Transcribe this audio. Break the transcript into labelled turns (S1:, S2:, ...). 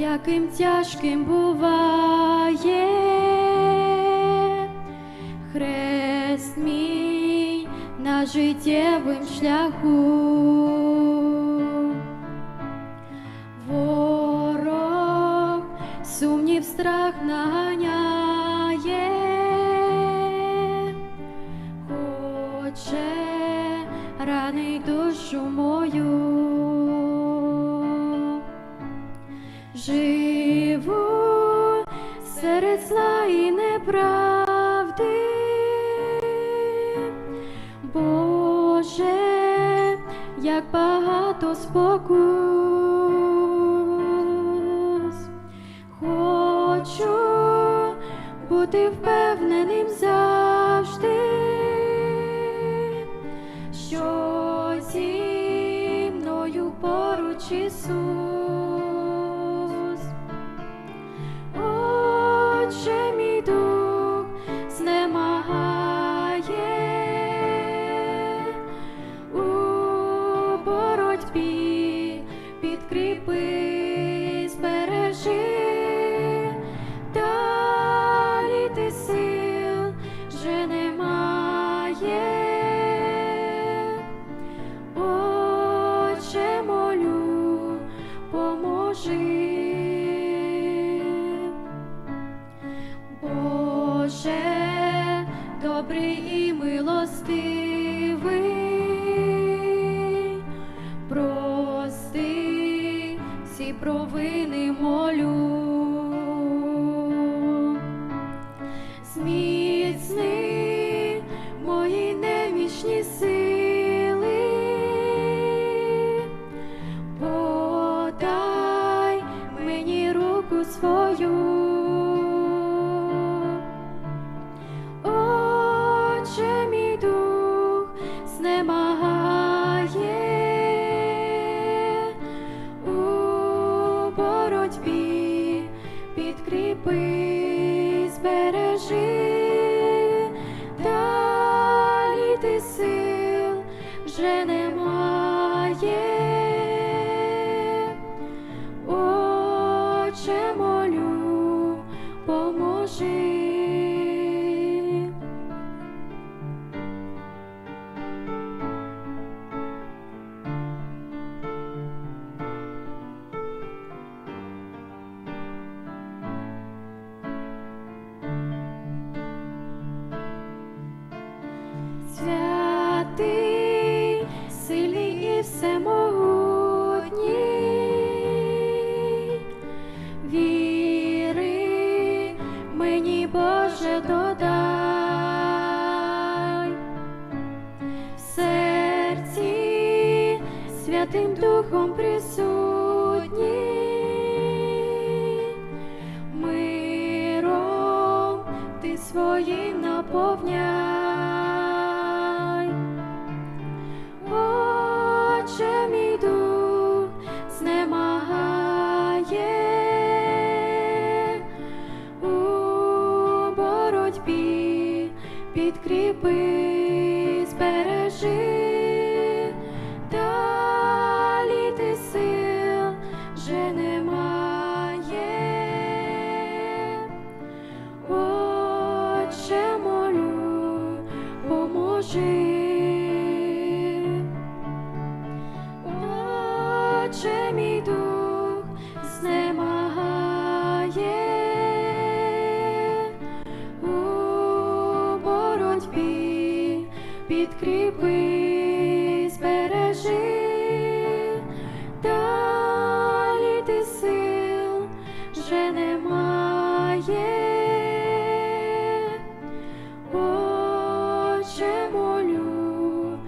S1: яким тяжким буває хрест мій на життєвим шляху. Ворог сумнів страх наганяє, хоче ранить душу мою. Живу серед зла і неправди, Боже, як багато спокус, хочу бути впевненим завжди, поможи. Боже, добрий і милостивий, прости всі провини молю. Зміцни мої немічні сили, свою. Отче, мій дух знемагає у боротьбі, підкріпи, збережи, далі ти сил вже немає. Всемогутній, віри мені, Боже, додай, серці Святим Духом присутній, миром ти своїм наповняй. Отче, молю, поможи. Отче, мій дух ще молю.